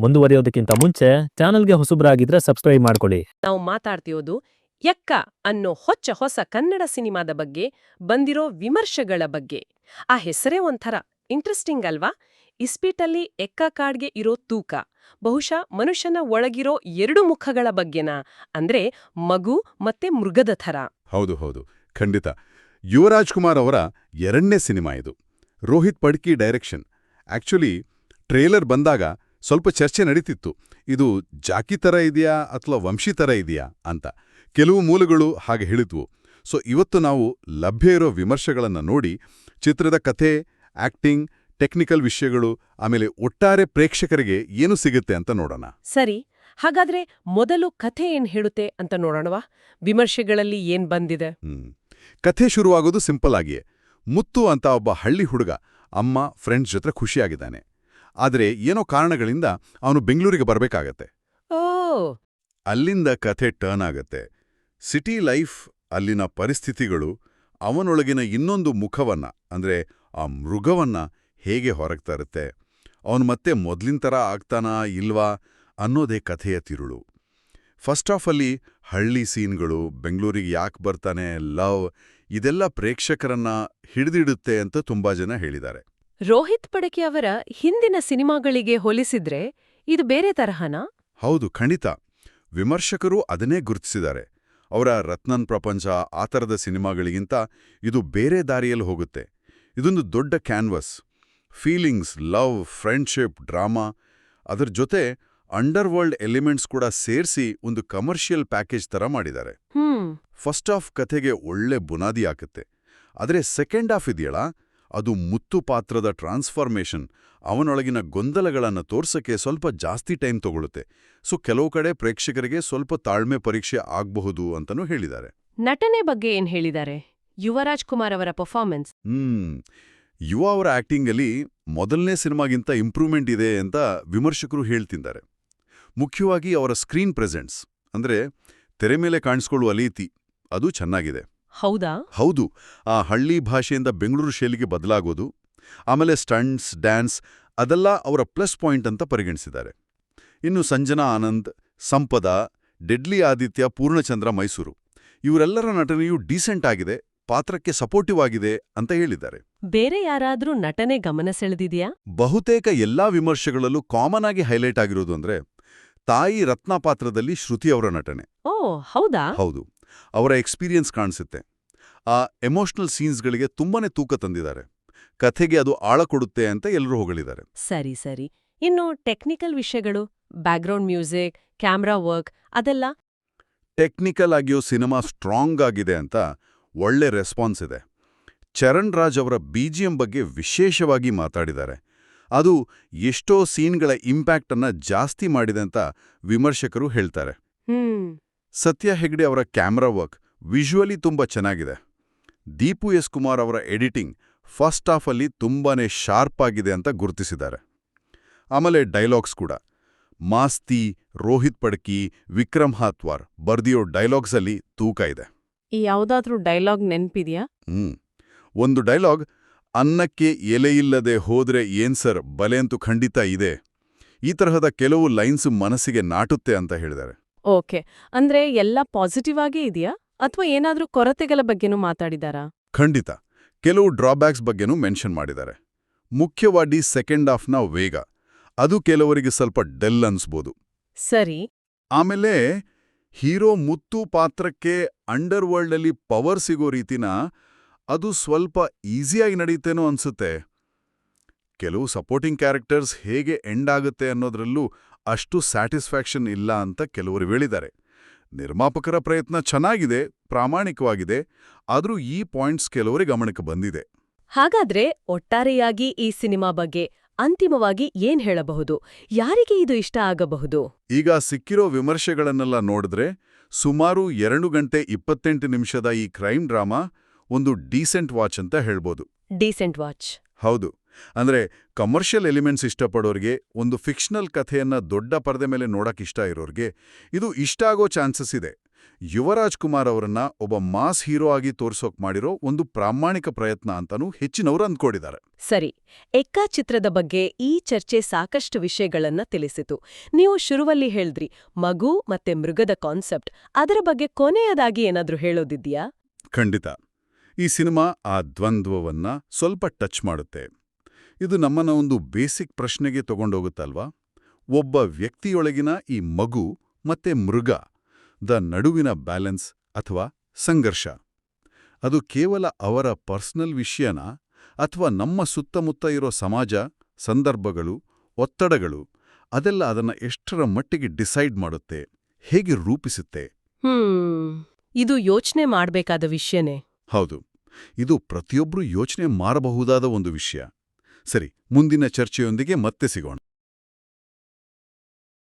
ಮುಂದುವರಿಯೋದಕ್ಕಿಂತ ಮುಂಚೆ ಚಾನಲ್ಗೆ ಹೊಸಬ್ರಾಗಿದ್ರೆ ಸಬ್ಸ್ಕ್ರೈಬ್ ಮಾಡ್ಕೊಳ್ಳಿ. ನಾವು ಮಾತಾಡ್ತಿರೋದು ಎಕ್ಕ ಅನ್ನೋ ಹೊಚ್ಚ ಹೊಸ ಕನ್ನಡ ಸಿನಿಮಾದ ಬಗ್ಗೆ ಬಂದಿರೋ ವಿಮರ್ಶೆಗಳ ಬಗ್ಗೆ. ಆ ಹೆಸರೇ ಒಂಥರ ಇಂಟ್ರೆಸ್ಟಿಂಗ್ ಅಲ್ವಾ? ಇಸ್ಪೀಟಲ್ಲಿ ಎಕ್ಕ ಕಾಡ್ಗೆ ಇರೋ ತೂಕ ಬಹುಶಃ ಮನುಷ್ಯನ ಒಳಗಿರೋ ಎರಡು ಮುಖಗಳ ಬಗ್ಗೆನಾ? ಅಂದ್ರೆ ಮಗು ಮತ್ತೆ ಮೃಗದ ಥರ. ಹೌದು ಹೌದು. ಖಂಡಿತ. ಯುವರಾಜ್ ಕುಮಾರ್ ಅವರ ಎರಡನೇ ಸಿನಿಮಾ ಇದು. Rohit Padaki direction. Actually trailer ಬಂದಾಗ ಸ್ವಲ್ಪ ಚರ್ಚೆ ನಡೀತಿತ್ತು. ಇದು ಜಾಕಿ ಥರ ಇದೆಯಾ ಅಥವಾ ವಂಶಿ ಥರ ಇದೆಯಾ ಅಂತ. ಕೆಲವು ಮೂಲಗಳು ಹಾಗೆ ಹೇಳಿದ್ವು. ಸೊ ಇವತ್ತು ನಾವು ಲಭ್ಯ ಇರೋ ವಿಮರ್ಶೆಗಳನ್ನು ನೋಡಿ ಚಿತ್ರದ ಕಥೆ ಆಕ್ಟಿಂಗ್ ಟೆಕ್ನಿಕಲ್ ವಿಷಯಗಳು ಆಮೇಲೆ ಒಟ್ಟಾರೆ ಪ್ರೇಕ್ಷಕರಿಗೆ ಏನು ಸಿಗುತ್ತೆ ಅಂತ ನೋಡೋಣ. ಸರಿ ಹಾಗಾದ್ರೆ ಮೊದಲು ಕಥೆ ಏನ್ ಹೇಳುತ್ತೆ ಅಂತ ನೋಡೋಣವಾ? ವಿಮರ್ಶೆಗಳಲ್ಲಿ ಏನ್ ಬಂದಿದೆ. ಕಥೆ ಶುರುವಾಗೋದು ಸಿಂಪಲ್ ಆಗಿಯೇ. ಮುತ್ತು ಅಂತ ಒಬ್ಬ ಹಳ್ಳಿ ಹುಡುಗ ಅಮ್ಮ ಫ್ರೆಂಡ್ಸ್ ಜೊತೆ ಖುಷಿಯಾಗಿದ್ದಾನೆ. ಆದರೆ ಏನೋ ಕಾರಣಗಳಿಂದ ಅವನು ಬೆಂಗಳೂರಿಗೆ ಬರಬೇಕಾಗತ್ತೆ. ಓ! ಅಲ್ಲಿಂದ ಕಥೆ ಟರ್ನ್ ಆಗತ್ತೆ. ಸಿಟಿ ಲೈಫ್ ಅಲ್ಲಿನ ಪರಿಸ್ಥಿತಿಗಳು ಅವನೊಳಗಿನ ಇನ್ನೊಂದು ಮುಖವನ್ನ ಅಂದ್ರೆ ಆ ಮೃಗವನ್ನ ಹೇಗೆ ಹೊರಗೆ ತರುತ್ತೆ ಅವನು ಮತ್ತೆ ಮೊದಲಿನ ಥರ ಆಗ್ತಾನಾ ಇಲ್ವಾ ಅನ್ನೋದೇ ಕಥೆಯ ತಿರುಳು. ಫಸ್ಟ್ ಆಫ್ ಅಲ್ಲಿ ಹಳ್ಳಿ ಸೀನ್ಗಳು ಬೆಂಗಳೂರಿಗೆ ಯಾಕೆ ಬರ್ತಾನೆ ಲವ್ ಇದೆಲ್ಲ ಪ್ರೇಕ್ಷಕರನ್ನ ಹಿಡಿದಿಡುತ್ತೆ ಅಂತ ತುಂಬಾ ಜನ ಹೇಳಿದ್ದಾರೆ. ರೋಹಿತ್ ಪಡಕೆ ಅವರ ಹಿಂದಿನ ಸಿನಿಮಾಗಳಿಗೆ ಹೋಲಿಸಿದ್ರೆ ಇದು ಬೇರೆ ತರಹನಾ? ಹೌದು ಖಂಡಿತ. ವಿಮರ್ಶಕರು ಅದನ್ನೇ ಗುರುತಿಸಿದ್ದಾರೆ. ಅವರ ರತ್ನನ್ ಪ್ರಪಂಚ ಆ ಥರದ ಸಿನಿಮಾಗಳಿಗಿಂತ ಇದು ಬೇರೆ ದಾರಿಯಲ್ಲಿ ಹೋಗುತ್ತೆ. ಇದೊಂದು ದೊಡ್ಡ canvas. Feelings love friendship drama ಅದರ ಜೊತೆ ಅಂಡರ್ವರ್ಲ್ಡ್ ಎಲಿಮೆಂಟ್ಸ್ ಕೂಡ ಸೇರಿಸಿ ಒಂದು ಕಮರ್ಷಿಯಲ್ ಪ್ಯಾಕೇಜ್ ಥರ ಮಾಡಿದ್ದಾರೆ. ಫಸ್ಟ್ ಆಫ್ ಕಥೆಗೆ ಒಳ್ಳೆ ಬುನಾದಿ ಹಾಕುತ್ತೆ. ಆದರೆ ಸೆಕೆಂಡ್ ಹಾಫ್ ಇದೆಯಲ್ಲ? ಅದು ಮುತ್ತು ಪಾತ್ರದ ಟ್ರಾನ್ಸ್ಫಾರ್ಮೇಷನ್. ಅವನೊಳಗಿನ ಗೊಂದಲಗಳನ್ನು ತೋರ್ಸಕ್ಕೆ ಸ್ವಲ್ಪ ಜಾಸ್ತಿ ಟೈಮ್ ತಗೊಳುತ್ತೆ. ಸೊ ಕೆಲವು ಕಡೆ ಪ್ರೇಕ್ಷಕರಿಗೆ ಸ್ವಲ್ಪ ತಾಳ್ಮೆ ಪರೀಕ್ಷೆ ಆಗಬಹುದು ಅಂತನೂ ಹೇಳಿದ್ದಾರೆ. ನಟನೆ ಬಗ್ಗೆ ಏನ್ ಹೇಳಿದ್ದಾರೆ? ಯುವರಾಜ್ ಕುಮಾರ್ ಅವರ ಪರ್ಫಾರ್ಮೆನ್ಸ್. ಹ್ಮ್. ಯುವ ಅವರ ಆಕ್ಟಿಂಗಲ್ಲಿ ಮೊದಲನೇ ಸಿನಿಮಾಗಿಂತ ಇಂಪ್ರೂವ್ಮೆಂಟ್ ಇದೆ ಅಂತ ವಿಮರ್ಶಕರು ಹೇಳ್ತಿದ್ದಾರೆ. ಮುಖ್ಯವಾಗಿ ಅವರ ಸ್ಕ್ರೀನ್ ಪ್ರೆಸೆನ್ಸ್. ಅಂದ್ರೆ ತೆರೆ ಮೇಲೆ ಕಾಣಿಸ್ಕೊಳ್ಳುವ ರೀತಿ. ಅದು ಚೆನ್ನಾಗಿದೆ. ಹೌದಾ? ಹೌದು. ಆ ಹಳ್ಳಿ ಭಾಷೆಯಿಂದ ಬೆಂಗಳೂರು ಶೈಲಿಗೆ ಬದಲಾಗೋದು ಆಮೇಲೆ ಸ್ಟಂಟ್ಸ್ ಡ್ಯಾನ್ಸ್ ಅದೆಲ್ಲ ಅವರ ಪ್ಲಸ್ ಪಾಯಿಂಟ್ ಅಂತ ಪರಿಗಣಿಸಿದ್ದಾರೆ. ಇನ್ನು ಸಂಜನಾ ಆನಂದ್ ಸಂಪದ ಡೆಡ್ಲಿ ಆದಿತ್ಯ ಪೂರ್ಣಚಂದ್ರ ಮೈಸೂರು ಇವರೆಲ್ಲರ ನಟನೆಯೂ ಡೀಸೆಂಟ್ ಆಗಿದೆ ಪಾತ್ರಕ್ಕೆ ಸಪೋರ್ಟಿವ್ ಆಗಿದೆ ಅಂತ ಹೇಳಿದ್ದಾರೆ. ಬೇರೆ ಯಾರಾದರೂ ನಟನೆ ಗಮನ ಸೆಳೆದಿದೆಯಾ? ಬಹುತೇಕ ಎಲ್ಲಾ ವಿಮರ್ಶೆಗಳಲ್ಲೂ ಕಾಮನ್ ಆಗಿ ಹೈಲೈಟ್ ಆಗಿರೋದು ಅಂದ್ರೆ ತಾಯಿ ರತ್ನ ಪಾತ್ರದಲ್ಲಿ ಶ್ರುತಿ ಅವರ ನಟನೆ. ಓ ಹೌದಾ? ಹೌದು. ಅವರ ಎಕ್ಸ್ಪೀರಿಯನ್ಸ್ ಕಾಣಿಸುತ್ತೆ. ಆ ಎಮೋಷನಲ್ ಸೀನ್ಸ್ಗಳಿಗೆ ತುಂಬಾನೇ ತೂಕ ತಂದಿದ್ದಾರೆ. ಕಥೆಗೆ ಅದು ಆಳ ಕೊಡುತ್ತೆ ಅಂತ ಎಲ್ಲರೂ ಹೊಗಳಿದ್ದಾರೆ. ಸರಿ ಸರಿ. ಇನ್ನು ಟೆಕ್ನಿಕಲ್ ವಿಷಯಗಳು ಬ್ಯಾಕ್ಗ್ರೌಂಡ್ ಮ್ಯೂಸಿಕ್ ಕ್ಯಾಮ್ರಾ ವರ್ಕ್ ಅದೆಲ್ಲ? ಟೆಕ್ನಿಕಲ್ ಆಗಿಯೋ ಸಿನಿಮಾ ಸ್ಟ್ರಾಂಗ್ ಆಗಿದೆ ಅಂತ ಒಳ್ಳೆ ರೆಸ್ಪಾನ್ಸ್ ಇದೆ. ಚರಣ್ ರಾಜ್ ಅವರ ಬಿಜಿಎಂ ಬಗ್ಗೆ ವಿಶೇಷವಾಗಿ ಮಾತಾಡಿದ್ದಾರೆ. ಅದು ಎಷ್ಟೋ ಸೀನ್ಗಳ ಇಂಪ್ಯಾಕ್ಟ್ ಅನ್ನ ಜಾಸ್ತಿ ಮಾಡಿದೆ ಅಂತ ವಿಮರ್ಶಕರು ಹೇಳ್ತಾರೆ. ಹ್ಮ್. ಸತ್ಯ ಹೆಗ್ಡೆ ಅವರ ಕ್ಯಾಮ್ರಾ ವರ್ಕ್ ವಿಜುವಲಿ ತುಂಬ ಚೆನ್ನಾಗಿದೆ. ದೀಪು ಎಸ್ ಕುಮಾರ್ ಅವರ ಎಡಿಟಿಂಗ್ ಫಸ್ಟ್ ಹಾಫಲ್ಲಿ ತುಂಬಾನೇ ಶಾರ್ಪ್ ಆಗಿದೆ ಅಂತ ಗುರುತಿಸಿದ್ದಾರೆ. ಆಮೇಲೆ ಡೈಲಾಗ್ಸ್ ಕೂಡ. ಮಾಸ್ತಿ ರೋಹಿತ್ ಪಡ್ಕಿ ವಿಕ್ರಮ್ ಹಾತ್ವಾರ್ ಬರ್ದಿಯೋ ಡೈಲಾಗ್ಸಲ್ಲಿ ತೂಕ ಇದೆ. ಈ ಯಾವುದಾದ್ರೂ ಡೈಲಾಗ್ ನೆನ್ಪಿದ್ಯಾ? ಹ್ಮ್. ಒಂದು ಡೈಲಾಗ್ ಅನ್ನಕ್ಕೆ ಎಲೆಯಿಲ್ಲದೆ ಹೋದ್ರೆ ಏನ್ ಸರ್ ಬಲೆ ಅಂತೂ ಖಂಡಿತ ಇದೆ. ಈ ತರಹದ ಕೆಲವು ಲೈನ್ಸ್ ಮನಸ್ಸಿಗೆ ನಾಟುತ್ತೆ ಅಂತ ಹೇಳಿದ್ದಾರೆ. ಓಕೆ. ಅಂದ್ರೆ ಎಲ್ಲ ಪಾಸಿಟಿವ್ ಆಗೇ ಇದೆಯಾ? ಅಥವಾ ಏನಾದ್ರೂ ಕೊರತೆಗಳ ಬಗ್ಗೆನೂ ಮಾತಾಡಿದಾರಾ? ಖಂಡಿತ. ಕೆಲವು ಡ್ರಾಬ್ಯಾಕ್ಸ್ ಬಗ್ಗೆನೂ ಮೆನ್ಷನ್ ಮಾಡಿದ್ದಾರೆ. ಮುಖ್ಯವಾಗಿ ಸೆಕೆಂಡ್ ಹಾಫ್ನ ವೇಗ. ಅದು ಕೆಲವರಿಗೆ ಸ್ವಲ್ಪ ಡೆಲ್ ಅನ್ಸ್ಬೋದು. ಸರಿ. ಆಮೇಲೆ ಹೀರೋ ಮುತ್ತು ಪಾತ್ರಕ್ಕೆ ಅಂಡರ್ ವರ್ಲ್ಡಲ್ಲಿ ಪವರ್ ಸಿಗೋ ರೀತಿನ ಅದು ಸ್ವಲ್ಪ ಈಸಿಯಾಗಿ ನಡೆಯುತ್ತೇನೋ ಅನ್ಸುತ್ತೆ. ಕೆಲವು ಸಪೋರ್ಟಿಂಗ್ ಕ್ಯಾರೆಕ್ಟರ್ಸ್ ಹೇಗೆ ಎಂಡ್ ಆಗುತ್ತೆ ಅನ್ನೋದ್ರಲ್ಲೂ ಅಷ್ಟು ಸ್ಯಾಟಿಸ್ಫ್ಯಾಕ್ಷನ್ ಇಲ್ಲ ಅಂತ ಕೆಲವರು ಹೇಳಿದ್ದಾರೆ. ನಿರ್ಮಾಪಕರ ಪ್ರಯತ್ನ ಚೆನ್ನಾಗಿದೆ ಪ್ರಾಮಾಣಿಕವಾಗಿದೆ ಆದರೂ ಈ ಪಾಯಿಂಟ್ಸ್ ಕೆಲವರಿಗೆ ಗಮನಕ್ಕೆ ಬಂದಿದೆ. ಹಾಗಾದ್ರೆ ಒಟ್ಟಾರೆಯಾಗಿ ಈ ಸಿನಿಮಾ ಬಗ್ಗೆ ಅಂತಿಮವಾಗಿ ಏನ್ ಹೇಳಬಹುದು? ಯಾರಿಗೆ ಇದು ಇಷ್ಟ ಆಗಬಹುದು? ಈಗ ಸಿಕ್ಕಿರೋ ವಿಮರ್ಶೆಗಳನ್ನೆಲ್ಲ ನೋಡಿದ್ರೆ ಸುಮಾರು ಎರಡು ಗಂಟೆ ಇಪ್ಪತ್ತೆಂಟು ನಿಮಿಷದ ಈ ಕ್ರೈಮ್ ಡ್ರಾಮಾ ಒಂದು ಡೀಸೆಂಟ್ ವಾಚ್ ಅಂತ ಹೇಳ್ಬೋದು. Decent watch. ಹೌದು. ಅಂದ್ರೆ ಕಮರ್ಷಿಯಲ್ ಎಲಿಮೆಂಟ್ಸ್ ಇಷ್ಟಪಡೋರಿಗೆ ಒಂದು ಫಿಕ್ಷನಲ್ ಕಥೆಯನ್ನು ದೊಡ್ಡ ಪರದೆ ಮೇಲೆ ನೋಡೋಕೆ ಇಷ್ಟ ಇರೋರಿಗೆ ಇದು ಇಷ್ಟ ಆಗೋ ಚಾನ್ಸಸ್ ಇದೆ. ಯುವರಾಜ್ ಕುಮಾರ್ ಅವರನ್ನ ಒಬ್ಬ ಮಾಸ್ ಹೀರೋ ಆಗಿ ತೋರ್ಸೋಕ್ ಮಾಡಿರೋ ಒಂದು ಪ್ರಾಮಾಣಿಕ ಪ್ರಯತ್ನ ಅಂತಾನೂ ಹೆಚ್ಚಿನವರು ಅಂದ್ಕೊಂಡಿದ್ದಾರೆ ಸರಿ ಎಕ್ಕಾ ಚಿತ್ರದ ಬಗ್ಗೆ ಈ ಚರ್ಚೆ ಸಾಕಷ್ಟು ವಿಷಯಗಳನ್ನ ತಿಳಿಸಿತು. ನೀವು ಶುರುವಲ್ಲಿ ಹೇಳಿದ್ರಿ ಮಗು ಮತ್ತೆ ಮೃಗದ ಕಾನ್ಸೆಪ್ಟ್ ಅದರ ಬಗ್ಗೆ ಕೊನೆಯದಾಗಿ ಏನಾದ್ರೂ ಹೇಳೋದಿದ್ಯಾ ಖಂಡಿತ. ಈ ಸಿನಿಮಾ ಆ ದ್ವಂದ್ವವನ್ನ ಸ್ವಲ್ಪ ಟಚ್ ಮಾಡುತ್ತೆ. ಇದು ನಮ್ಮನ ಒಂದು ಬೇಸಿಕ್ ಪ್ರಶ್ನೆಗೆ ತಗೊಂಡೋಗುತ್ತಲ್ವಾ? ಒಬ್ಬ ವ್ಯಕ್ತಿಯೊಳಗಿನ ಈ ಮಗು ಮತ್ತೆ ಮೃಗ ದ ನಡುವಿನ ಬ್ಯಾಲೆನ್ಸ್ ಅಥವಾ ಸಂಘರ್ಷ. ಅದು ಕೇವಲ ಅವರ ಪರ್ಸನಲ್ ವಿಷಯನ? ಅಥವಾ ನಮ್ಮ ಸುತ್ತಮುತ್ತ ಇರೋ ಸಮಾಜ ಸಂದರ್ಭಗಳು ಒತ್ತಡಗಳು ಅದೆಲ್ಲ ಅದನ್ನ ಎಷ್ಟರ ಮಟ್ಟಿಗೆ ಡಿಸೈಡ್ ಮಾಡುತ್ತೆ ಹೇಗೆ ರೂಪಿಸುತ್ತೆ? ಇದು ಯೋಚನೆ ಮಾಡಬೇಕಾದ ವಿಷಯನೇ. ಹೌದು ಇದು ಪ್ರತಿಯೊಬ್ಬರೂ ಯೋಚನೆ ಮಾಡಬಹುದಾದ ಒಂದು ವಿಷಯ. ಸರಿ ಮುಂದಿನ ಚರ್ಚೆಯೊಂದಿಗೆ ಮತ್ತೆ ಸಿಗೋಣ.